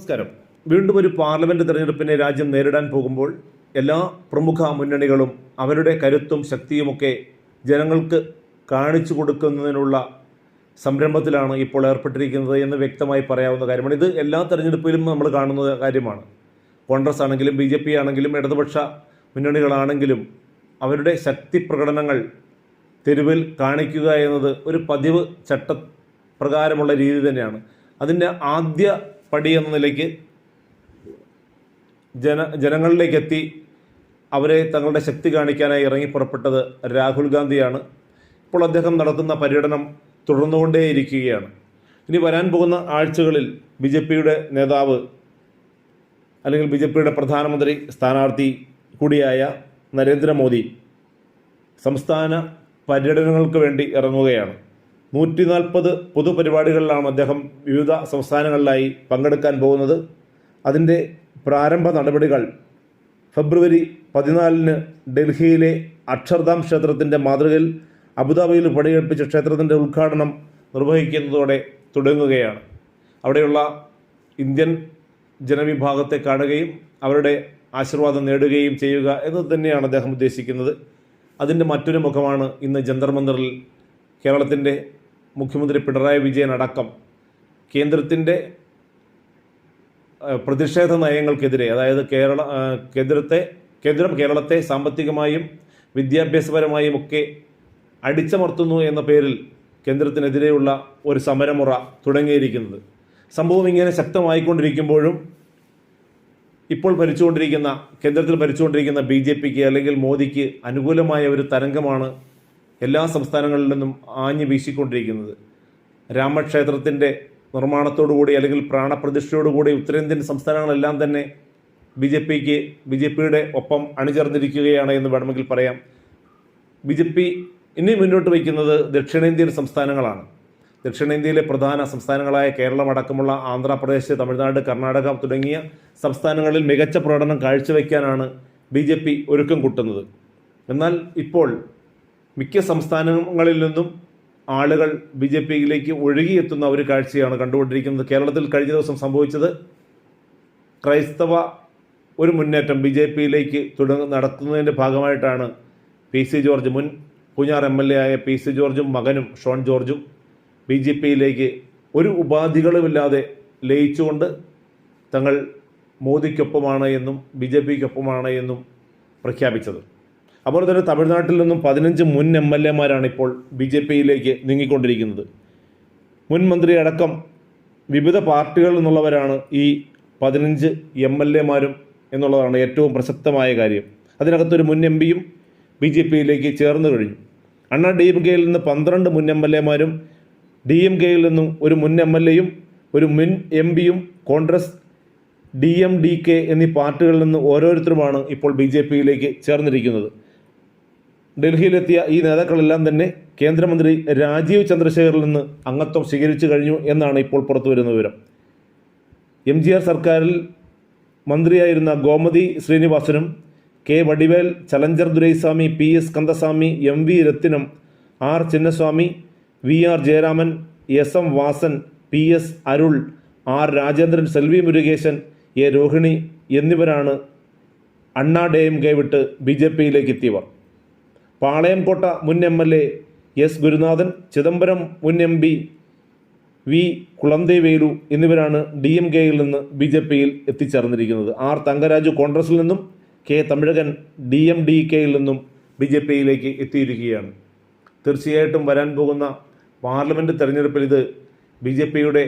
നമസ്കാരം. വീണ്ടും ഒരു പാർലമെന്റ് തെരഞ്ഞെടുപ്പിനെ രാജ്യം നേരിടാൻ പോകുമ്പോൾ എല്ലാ പ്രമുഖ മുന്നണികളും അവരുടെ കരുത്തും ശക്തിയുമൊക്കെ ജനങ്ങൾക്ക് കാണിച്ചു കൊടുക്കുന്നതിനുള്ള സംരംഭത്തിലാണ് ഇപ്പോൾ ഏർപ്പെട്ടിരിക്കുന്നത് എന്ന് വ്യക്തമായി പറയാവുന്ന കാര്യമാണ്. ഇത് എല്ലാ തെരഞ്ഞെടുപ്പിലും നമ്മൾ കാണുന്ന കാര്യമാണ്. കോൺഗ്രസ് ആണെങ്കിലും ബി ജെ പി ആണെങ്കിലും ഇടതുപക്ഷ മുന്നണികളാണെങ്കിലും അവരുടെ ശക്തി പ്രകടനങ്ങൾ തെരുവിൽ കാണിക്കുക എന്നത് ഒരു പതിവ് ചട്ടപ്രകാരമുള്ള രീതി തന്നെയാണ്. അതിന്റെ ആദ്യ പടി എന്ന നിലയ്ക്ക് ജന ജനങ്ങളിലേക്ക് എത്തി അവരെ തങ്ങളുടെ ശക്തി കാണിക്കാനായി ഇറങ്ങി പുറപ്പെട്ടത് രാഹുൽ ഗാന്ധിയാണ്. ഇപ്പോൾ അദ്ദേഹം നടത്തുന്ന പര്യടനം തുടർന്നുകൊണ്ടേയിരിക്കുകയാണ്. ഇനി വരാൻ പോകുന്ന ആഴ്ചകളിൽ ബി ജെ പിയുടെ നേതാവ് അല്ലെങ്കിൽ ബി ജെ പിയുടെ പ്രധാനമന്ത്രി സ്ഥാനാർത്ഥി കൂടിയായ നരേന്ദ്രമോദി സംസ്ഥാന പര്യടനങ്ങൾക്ക് വേണ്ടി ഇറങ്ങുകയാണ്. നൂറ്റി നാൽപ്പത് പൊതുപരിപാടികളിലാണ് അദ്ദേഹം വിവിധ സംസ്ഥാനങ്ങളിലായി പങ്കെടുക്കാൻ പോകുന്നത്. അതിന്റെ പ്രാരംഭ നടപടികൾ ഫെബ്രുവരി പതിനാലിന് ഡൽഹിയിലെ അക്ഷർധാം ക്ഷേത്രത്തിന്റെ മാതൃകയിൽ അബുദാബിയിൽ പണികഴിപ്പിച്ച ക്ഷേത്രത്തിന്റെ ഉദ്ഘാടനം നിർവഹിക്കുന്നതോടെ തുടങ്ങുകയാണ്. അവിടെയുള്ള ഇന്ത്യൻ ജനവിഭാഗത്തെ കാണുകയും അവരുടെ ആശീർവാദം നേടുകയും ചെയ്യുക എന്നത് തന്നെയാണ് അദ്ദേഹം ഉദ്ദേശിക്കുന്നത്. അതിന്റെ മറ്റൊരു മുഖമാണ് ഇന്ന് ജന്തർ മന്ദറിൽ കേരളത്തിന്റെ മുഖ്യമന്ത്രി പിണറായി വിജയൻ അടക്കം കേന്ദ്രത്തിന്റെ പ്രതിഷേധ നയങ്ങൾക്കെതിരെ അതായത് കേരള കേന്ദ്രത്തെ കേന്ദ്രം കേരളത്തെ സാമ്പത്തികമായും വിദ്യാഭ്യാസപരമായും ഒക്കെ അടിച്ചമർത്തുന്നു എന്ന പേരിൽ കേന്ദ്രത്തിനെതിരെയുള്ള ഒരു സമരമുറ തുടങ്ങിയിരിക്കുന്നത്. സംഭവം ഇങ്ങനെ ശക്തമായിക്കൊണ്ടിരിക്കുമ്പോഴും ഇപ്പോൾ ഭരിച്ചുകൊണ്ടിരിക്കുന്ന കേന്ദ്രത്തിൽ ഭരിച്ചുകൊണ്ടിരിക്കുന്ന ബി ജെ പിക്ക് അല്ലെങ്കിൽ മോദിക്ക് അനുകൂലമായ ഒരു തരംഗമാണ് എല്ലാ സംസ്ഥാനങ്ങളിൽ നിന്നും ആഞ്ഞു വീശിക്കൊണ്ടിരിക്കുന്നത്. രാമക്ഷേത്രത്തിന്റെ നിർമ്മാണത്തോടുകൂടി അല്ലെങ്കിൽ പ്രാണപ്രതിഷ്ഠയോടുകൂടി ഉത്തരേന്ത്യൻ സംസ്ഥാനങ്ങളെല്ലാം തന്നെ ബി ജെ പിക്ക് ബി ജെ പിയുടെ ഒപ്പം അണിചേർന്നിരിക്കുകയാണ് എന്ന് വേണമെങ്കിൽ പറയാം. ബി ജെ പി ഇനി മുന്നോട്ട് വയ്ക്കുന്നത് ദക്ഷിണേന്ത്യൻ സംസ്ഥാനങ്ങളാണ്. ദക്ഷിണേന്ത്യയിലെ പ്രധാന സംസ്ഥാനങ്ങളായ കേരളം അടക്കമുള്ള ആന്ധ്രാപ്രദേശ് തമിഴ്നാട് കർണാടക തുടങ്ങിയ സംസ്ഥാനങ്ങളിൽ മികച്ച പ്രകടനം കാഴ്ചവെക്കാനാണ് ബി ജെ പി ഒരുക്കം കൂട്ടുന്നത്. എന്നാൽ ഇപ്പോൾ മിക്ക സംസ്ഥാനങ്ങളിൽ നിന്നും ആളുകൾ ബി ജെ പിയിലേക്ക് ഒഴുകിയെത്തുന്ന ഒരു കാഴ്ചയാണ് കണ്ടുകൊണ്ടിരിക്കുന്നത്. കേരളത്തിൽ കഴിഞ്ഞ ദിവസം സംഭവിച്ചത് ക്രൈസ്തവ ഒരു മുന്നേറ്റം ബി ജെ പിയിലേക്ക് തുടങ്ങ നടത്തുന്നതിന്റെ ഭാഗമായിട്ടാണ് പി സി ജോർജ് മുൻ പൂഞ്ഞാർ എം എൽ എ ആയ പി സി ജോർജും മകനും ഷോൺ ജോർജും ബി ജെ പിയിലേക്ക് ഒരു ഉപാധികളുമില്ലാതെ ലയിച്ചുകൊണ്ട് തങ്ങൾ മോദിക്കൊപ്പമാണ് എന്നും ബി ജെ പിക്കൊപ്പമാണ് എന്നും പ്രഖ്യാപിച്ചത്. അതുപോലെ തന്നെ തമിഴ്നാട്ടിൽ നിന്നും പതിനഞ്ച് മുൻ എം എൽ എമാരാണ് ഇപ്പോൾ ബി ജെ പിയിലേക്ക് നീങ്ങിക്കൊണ്ടിരിക്കുന്നത്. മുൻ മന്ത്രി അടക്കം വിവിധ പാർട്ടികളിൽ നിന്നുള്ളവരാണ് ഈ പതിനഞ്ച് എം എൽ എമാരും എന്നുള്ളതാണ് ഏറ്റവും പ്രസക്തമായ കാര്യം. അതിനകത്തൊരു മുൻ എം പിയും ബി ജെ പിയിലേക്ക് ചേർന്ന് കഴിഞ്ഞു. അണ്ണാ ഡി എം കെയിൽ നിന്ന് പന്ത്രണ്ട് മുൻ എം എൽ എമാരും ഡി എം കെയിൽ നിന്നും ഒരു മുൻ എം എൽ എയും ഒരു മുൻ എം പിയും Congress D M D K എന്നീ പാർട്ടികളിൽ നിന്ന് ഓരോരുത്തരുമാണ് ഇപ്പോൾ ബി ജെ പിയിലേക്ക് ചേർന്നിരിക്കുന്നത്. ഡൽഹിയിലെത്തിയ ഈ നേതാക്കളെല്ലാം തന്നെ കേന്ദ്രമന്ത്രി രാജീവ് ചന്ദ്രശേഖറിൽ നിന്ന് അംഗത്വം സ്വീകരിച്ചു കഴിഞ്ഞു എന്നാണ് ഇപ്പോൾ പുറത്തുവരുന്ന വിവരം. എം ജി ആർ സർക്കാരിൽ മന്ത്രിയായിരുന്ന Gomathi ശ്രീനിവാസനും K Vadivel Challenger Duraisamy P S Kandasamy M V Rathinam R Chinnasamy V R Jayaraman S M Vasan P S Arul R Rajendran Selvi Murugesan A Rohini എന്നിവരാണ് അണ്ണാ ഡേയും കൈവിട്ട് വിട്ട് ബി ജെ പിയിലേക്ക് എത്തിയവർ. പാളയംകോട്ട മുൻ M L A S ഗുരുനാഥൻ ചിദംബരം മുൻ M P V കുളന്തേവേലു എന്നിവരാണ് D M കെയിൽ നിന്ന് B J പിയിൽ എത്തിച്ചേർന്നിരിക്കുന്നത്. ആർ തങ്കരാജു കോൺഗ്രസിൽ നിന്നും K Tamizhagan D M D കെയിൽ നിന്നും ബി ജെ പിയിലേക്ക് എത്തിയിരിക്കുകയാണ്. തീർച്ചയായിട്ടും വരാൻ പോകുന്ന പാർലമെന്റ് തെരഞ്ഞെടുപ്പിൽ ഇത് ബി ജെ പിയുടെ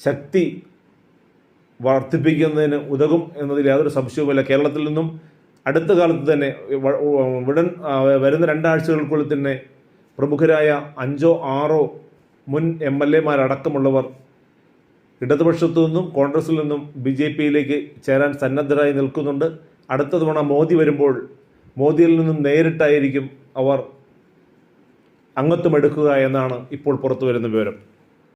ശക്തി വർദ്ധിപ്പിക്കുന്നതിന് ഉതകും എന്നതിൽ യാതൊരു സംശയവുമില്ല. കേരളത്തിൽ നിന്നും അടുത്ത കാലത്ത് തന്നെ ഉടൻ വരുന്ന രണ്ടാഴ്ചകൾക്കുള്ളിൽ തന്നെ പ്രമുഖരായ അഞ്ചോ ആറോ മുൻ എം എൽ എമാരടക്കമുള്ളവർ ഇടതുപക്ഷത്തു നിന്നും കോൺഗ്രസിൽ നിന്നും ബി ജെ പിയിലേക്ക് ചേരാൻ സന്നദ്ധരായി നിൽക്കുന്നുണ്ട്. അടുത്ത തവണ മോദി വരുമ്പോൾ മോദിയിൽ നിന്നും നേരിട്ടായിരിക്കും അവർ അംഗത്വം എടുക്കുക എന്നാണ് ഇപ്പോൾ പുറത്തു വരുന്ന വിവരം.